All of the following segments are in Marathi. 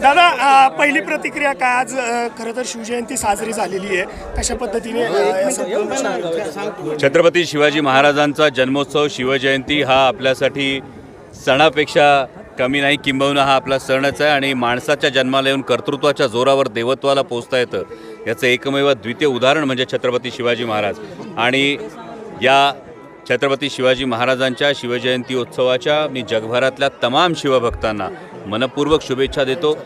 दादा पहिली प्रतिक्रिया काय? आज खरं तर शिवजयंती साजरी झालेली आहे. कशा पद्धतीने छत्रपती शिवाजी महाराजांचा जन्मोत्सव शिवजयंती हा आपल्यासाठी सणापेक्षा कमी नाही. किंबहुना हा आपला सणच आहे आणि माणसाच्या जन्माला येऊन कर्तृत्वाच्या जोरावर देवत्वाला पोचता येतं. याचं एकमेव द्वितीय उदाहरण म्हणजे छत्रपती शिवाजी महाराज. आणि या छत्रपती शिवाजी महाराजांच्या शिवजयंती उत्सवाच्या मी जगभरातल्या तमाम शिवभक्तांना मनपूर्वक शुभेच्छा देतो.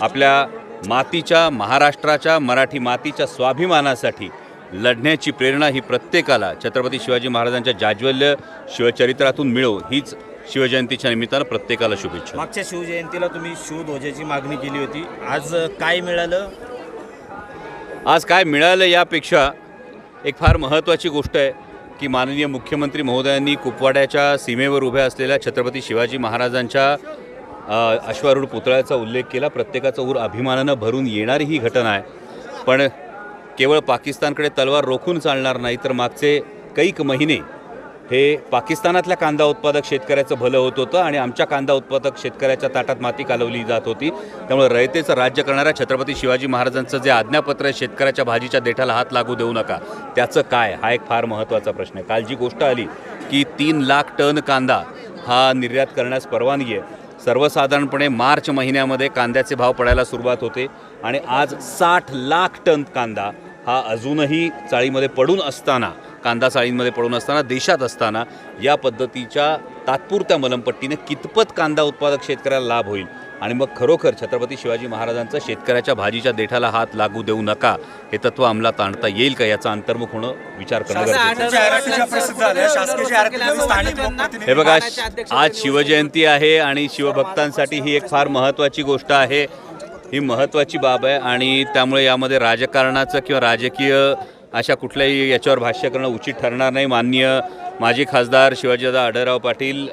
आपल्या मातीच्या महाराष्ट्राच्या मराठी मातीच्या स्वाभिमानासाठी लढण्याची प्रेरणा ही प्रत्येकाला छत्रपती शिवाजी महाराजांच्या जाज्वल्य शिवचरित्रातून मिळो हीच शिवजयंतीच्या निमित्तानं प्रत्येकाला शुभेच्छा. मागच्या शिवजयंतीला तुम्ही शिवध्वजाची मागणी केली होती. आज काय मिळालं? आज काय मिळालं यापेक्षा एक फार महत्त्वाची गोष्ट आहे. की माननीय मुख्यमंत्री महोदयांनी कुपवाड्याच्या सीमेवर उभ्या असलेल्या छत्रपती शिवाजी महाराजांच्या अश्वारूढ पुतळ्याचा उल्लेख केला. प्रत्येकाचा ऊर अभिमानानं भरून येणारी ही घटना आहे. पण केवळ पाकिस्तानकडे तलवार रोखून चालणार नाही तर मागचे कैक महिने हे पाकिस्तानातल्या कांदा उत्पादक शेतकऱ्याचं भलं होत होतं आणि आमच्या कांदा उत्पादक शेतकऱ्याच्या ताटात माती कालवली जात होती. त्यामुळे रयतेचं राज्य करणाऱ्या छत्रपती शिवाजी महाराजांचं जे आज्ञापत्र आहे शेतकऱ्याच्या भाजीच्या देठाला हात लागू देऊ नका. त्याचं काय? हा एक फार महत्त्वाचा प्रश्न आहे. काल जी गोष्ट आली की तीन लाख टन कांदा हा निर्यात करण्यास परवानगी आहे. सर्वसाधारणपणे मार्च महिन्यामध्ये कांद्याचे भाव पडायला सुरुवात होते आणि आज साठ लाख टन कांदा हा अजूनही चाळीमध्ये पडून असताना कांदा चाळींमध्ये पडून असताना देशात असताना या पद्धतीच्या तात्पुरत्या मलमपट्टीने कितपत कांदा उत्पादक शेतकऱ्याला लाभ होईल? आणि मग खरोखर छत्रपती शिवाजी महाराजांचं शेतकऱ्याच्या भाजीच्या देठाला हात लागू देऊ नका हे तत्त्व अंमलात आणता येईल का? याचा अंतर्मुख होणं विचार करणं गरजेचं आहे. हे बघा आज शिवजयंती आहे आणि शिवभक्तांसाठी ही एक फार महत्त्वाची गोष्ट आहे. ही महत्त्वाची बाब आहे आणि त्यामुळे यामध्ये राजकारणाचं किंवा राजकीय अशा कुठल्याही याच्यावर भाष्य करणं उचित ठरणार नाही. माननीय माजी खासदार शिवाजीदादा आढळराव पाटील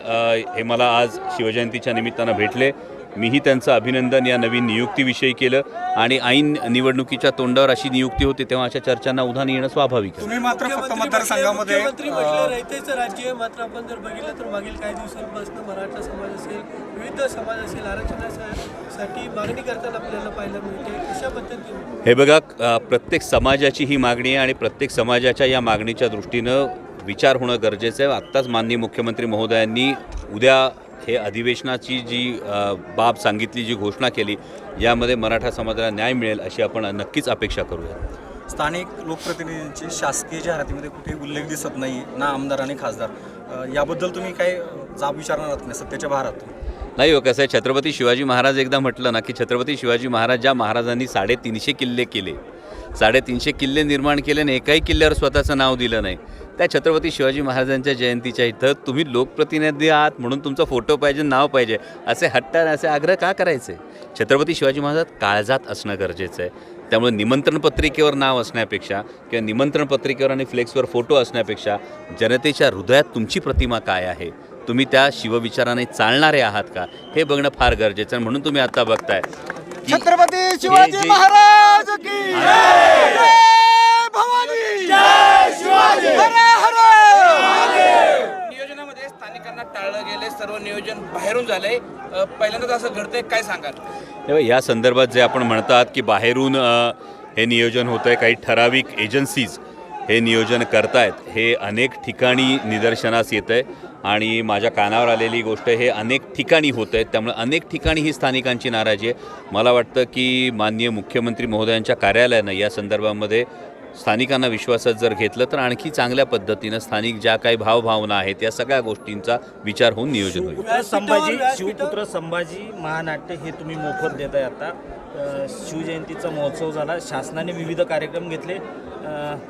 हे मला आज शिवजयंतीच्या निमित्तानं भेटले. मीही त्यांचं अभिनंदन या नवीन नियुक्तीविषयी केलं आणि ऐन निवडणुकीच्या तोंडावर अशी नियुक्ती होती तेव्हा अशा चर्चांना उधाण येणं स्वाभाविक आहे. तुम्ही मात्र फक्त मतदारसंघामध्ये राज्य आहे. मात्र आपण जर बघितलं तर मागील काही दिवसांपासून मराठा समाज असेल विविध समाज असेल आरक्षणासाठी मागणी करताना आपल्याला पाहायला मिळते. कशा पद्धतीने? हे बघा प्रत्येक समाजाची ही मागणी आहे आणि प्रत्येक समाजाच्या या मागणीच्या दृष्टीनं विचार होणं गरजेचं आहे. आत्ताच माननीय मुख्यमंत्री महोदयांनी उद्या हे अधिवेशनाची जी बाब सांगितली जी घोषणा केली यामध्ये मराठा समाजाला न्याय मिळेल अशी आपण नक्कीच अपेक्षा करूया स्थानिक लोकप्रतिनिधींची शासकीय जाहिरातीमध्ये कुठेही उल्लेख दिसत नाही ना आमदार आणि खासदार. याबद्दल तुम्ही काय जाब विचारणार आहात नाही सत्तेच्या भारात? नाही हो कसं आहे छत्रपती शिवाजी महाराज एकदा म्हटलं ना की छत्रपती शिवाजी महाराज ज्या महाराजांनी साडेतीनशे किल्ले केले साडेतीनशे किल्ले निर्माण केले आणि एकाही किल्ल्यावर स्वतःचं नाव दिलं नाही त्या छत्रपती शिवाजी महाराजांच्या जयंतीच्या इथं तुम्ही लोकप्रतिनिधी आहात म्हणून तुमचा फोटो पाहिजे नाव पाहिजे असे हट्ट असे आग्रह का करायचे? छत्रपती शिवाजी महाराज काळजात असणं गरजेचं आहे. त्यामुळे निमंत्रण पत्रिकेवर नाव असण्यापेक्षा किंवा निमंत्रण पत्रिकेवर आणि फ्लेक्सवर फोटो असण्यापेक्षा जनतेच्या हृदयात तुमची प्रतिमा काय आहे? तुम्ही त्या शिवविचाराने चालणारे आहात का? हे बघणं फार गरजेचं आहे म्हणून तुम्ही आता बघताय. छत्रपती हे जे- महाराज की सर्व नियोजन बाहेरून झालंय. अ, पहिल्यांदाच असं घडतंय काय सांगाल? तेव्हा या संदर्भात जे आपण म्हणतात की बाहेरून हे नियोजन होतं आहे काही ठराविक एजन्सीज हे नियोजन करतायत हे अनेक ठिकाणी निदर्शनास येतं आहे आणि माझ्या कानावर आलेली गोष्ट हे अनेक ठिकाणी होत आहे त्यामुळे अनेक ठिकाणी ही स्थानिकांची नाराजी आहे. मला वाटतं की माननीय मुख्यमंत्री महोदयांच्या कार्यालयानं या संदर्भामध्ये स्थानिकांना विश्वासात जर घेतलं तर आणखी चांगल्या पद्धतीनं स्थानिक ज्या काही भावभावना आहेत या सगळ्या गोष्टींचा विचार होऊन नियोजन होईल. संभाजी शिवपुत्र संभाजी महानाट्य हे तुम्ही मोफत देत आहे आता शिवजयंतीचा महोत्सव झाला. शासनाने विविध कार्यक्रम घेतले.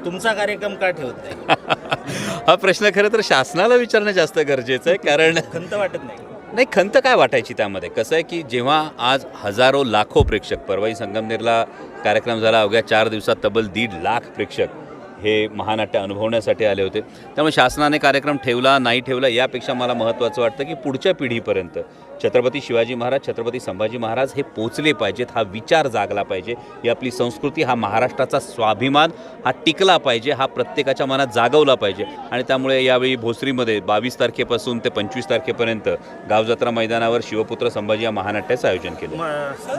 तुमचा कार्यक्रम का ठेवत नाही? हा प्रश्न खरं तर शासनाला विचारणं जास्त गरजेचं आहे कारण खंत वाटत नाही. नाही खंत काय वाटायची त्यामध्ये? कसं आहे की जेव्हा आज हजारो लाखो प्रेक्षक परवाई संगमनेरला कार्यक्रम झाला अवघ्या चार दिवसात तब्बल दीड लाख प्रेक्षक हे महानाट्य अनुभवण्यासाठी आले होते. त्यामुळे शासनाने कार्यक्रम ठेवला नाही ठेवला यापेक्षा मला महत्त्वाचं वाटतं की पुढच्या पिढीपर्यंत छत्रपती शिवाजी महाराज छत्रपती संभाजी महाराज हे पोचले पाहिजेत हा विचार जागला पाहिजे. ही आपली संस्कृती हा महाराष्ट्राचा स्वाभिमान हा टिकला पाहिजे हा प्रत्येकाच्या मनात जागवला पाहिजे. आणि त्यामुळे यावेळी भोसरीमध्ये बावीस तारखेपासून ते पंचवीस तारखेपर्यंत गावजत्रा मैदानावर शिवपुत्र संभाजी या महानाट्याचं आयोजन केलं.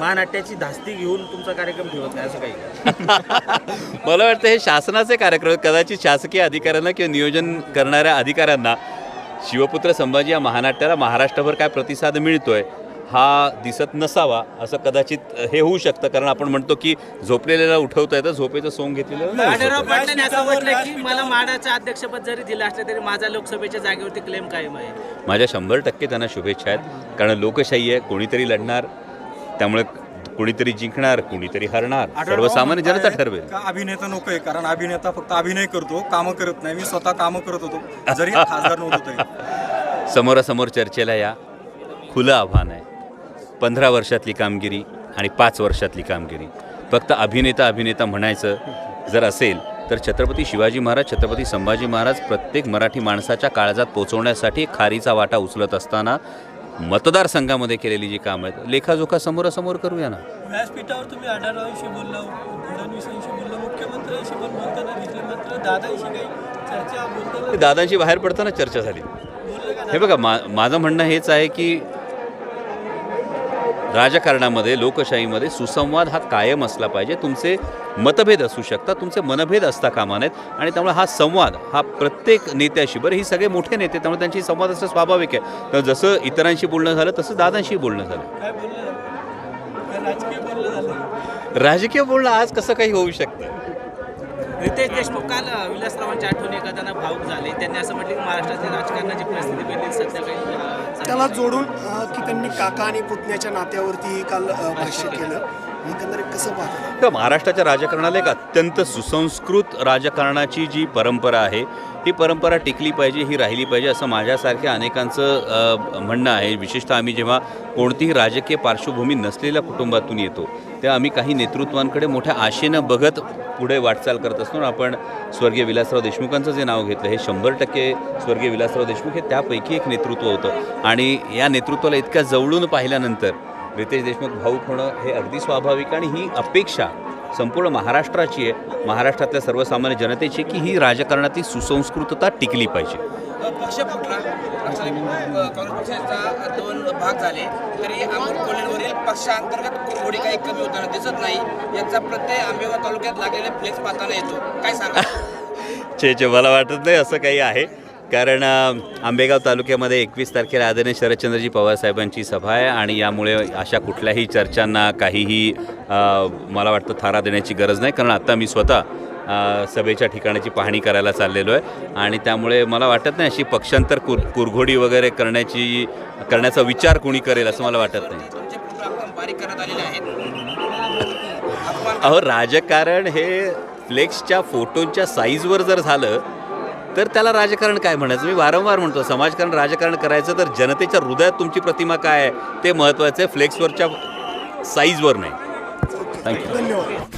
महानाट्याची धास्ती घेऊन तुमचा कार्यक्रम ठेवत नाही असं काही? मला वाटतं हे शासनाचे कार्यक्रम आहेत. कदाचित शासकीय अधिकाऱ्यांना किंवा नियोजन करणाऱ्या अधिकाऱ्यांना शिवपुत्र संभाजी या महानाट्याला महाराष्ट्रभर काय प्रतिसाद मिळतोय हा दिसत नसावा असं कदाचित हे होऊ शकतं कारण आपण म्हणतो की झोपलेल्याला उठवता येतं झोपेचं सोंग घेतलेलं नाही आढळराव उठवता पाटलांनी असं म्हटलं की मला माडाचं अध्यक्षपद जरी दिलं असलं तरी माझा लोकसभेच्या जागेवरती क्लेम कायम आहे. माझ्या शंभर टक्के त्यांना शुभेच्छा आहेत कारण लोकशाही आहे कोणीतरी लढणार त्यामुळे कोणीतरी जिंकणार कोणीतरी हरणार. सर्वसामान्य जनता ठरवेल. का अभिनेता नको आहे कारण अभिनेता फक्त अभिनय करतो कामं करत नाही. मी स्वतः कामं करत होतो. जरी खासदार नव्हतो तरी. समोरासमोर चर्चेला या. खुलं आव्हान आहे. पंधरा वर्षातली कामगिरी आणि पाच वर्षातली कामगिरी. फक्त अभिनेता अभिनेता म्हणायचं जर असेल तर छत्रपती शिवाजी महाराज छत्रपती संभाजी महाराज प्रत्येक मराठी माणसाच्या काळजात पोचवण्यासाठी खारीचा वाटा उचलत असताना मतदारसंघामध्ये केलेली जी कामं आहेत लेखाजोखा समोरासमोर करूया ना. व्यासपीठावर तुम्ही आढळरावांशी बोलला फडणवीसांशी बोलला मुख्यमंत्र्यांशी पण बोलताना दिसले मात्र दादांशी काही चर्चा बोलताना दादांची बाहेर पडताना चर्चा झाली. हे बघा मा माझं म्हणणं हेच आहे की राजकारणामध्ये लोकशाहीमध्ये सुसंवाद हा कायम असला पाहिजे. तुमचे मतभेद असू शकतात तुमचे मनभेद असता कामा नयेत. आणि त्यामुळे हा संवाद हा प्रत्येक नेत्याशी बरं ही सगळे मोठे नेते त्यामुळे त्यांची संवाद असणं स्वाभाविक आहे. तर जसं इतरांशी बोलणं झालं तसं दादांशी बोलणं झालं. राजकीय बोललं झालं? राजकीय बोलणं आज कसं काही होऊ शकतं? रितेश देशमुख काल विलासरावांच्या आठवणी करताना भाऊक झाले. त्यांनी असं म्हटलं की महाराष्ट्रातील राजकारणाची परिस्थिती बदलेल सध्या काही त्याला जोडून की त्यांनी काका आणि पुतण्याच्या नात्यावरती काल भाष्य केलं. एकंदरीत कसं पाहता तर महाराष्ट्राच्या राजकारणाला एक अत्यंत सुसंस्कृत राजकारणाची जी परंपरा आहे ही परंपरा टिकली पाहिजे ही राहिली पाहिजे असं माझ्यासारख्या अनेकांचं म्हणणं आहे. विशेषतः आम्ही जेव्हा कोणतीही राजकीय पार्श्वभूमी नसलेल्या कुटुंबातून येतो तेव्हा आम्ही काही नेतृत्वांकडे मोठ्या आशेनं बघत पुढे वाटचाल करत असतो. आपण स्वर्गीय विलासराव देशमुखांचं जे नाव घेतलं हे शंभर टक्के स्वर्गीय विलासराव देशमुख हे त्यापैकी एक नेतृत्व होतं. आणि या नेतृत्वाला इतक्या जवळून पाहिल्यानंतर रितेश देशमुख भाऊक होणं हे अगदी स्वाभाविक आणि ही अपेक्षा संपूर्ण महाराष्ट्राची आहे. महाराष्ट्रातल्या सर्वसामान्य जनतेची की ही राजकारणातील सुसंस्कृतता टिकली पाहिजे. पक्ष फुटला. काँग्रेस पक्षाचा दोन भाग झाले. तरी अमोल कोल्हेवरील पक्षांतर्गत कुरघोडी काही कमी होताना दिसत नाही. याचा प्रत्यय आंबेगाव तालुक्यात लागलेले फ्लेक्स पाहताना येतो. काय सांगा छे छे मला वाटत नाही असं काही आहे. कारण आंबेगाव तालुक्यामध्ये एकवीस तारखेला आदरणीय शरदचंद्रजी पवार साहेबांची सभा आहे आणि यामुळे अशा कुठल्याही चर्चांना काहीही मला वाटतं थारा देण्याची गरज नाही. कारण आत्ता मी स्वतः सभेच्या ठिकाणाची पाहणी करायला चाललेलो आहे आणि त्यामुळे मला वाटत नाही अशी पक्षांतर कुर कुरघोडी वगैरे करण्याची करण्याचा विचार कोणी करेल असं मला वाटत नाही. अहो राजकारण हे फ्लेक्सच्या फोटोंच्या साईजवर जर झालं तर त्याला राजकारण काय म्हणायचं? मी वारंवार म्हणतो समाजकारण राजकारण करायचं तर जनतेच्या हृदयात तुमची प्रतिमा काय आहे? ते महत्त्वाचं आहे फ्लेक्सवरच्या साईजवर नाही. थँक्यू धन्यवाद.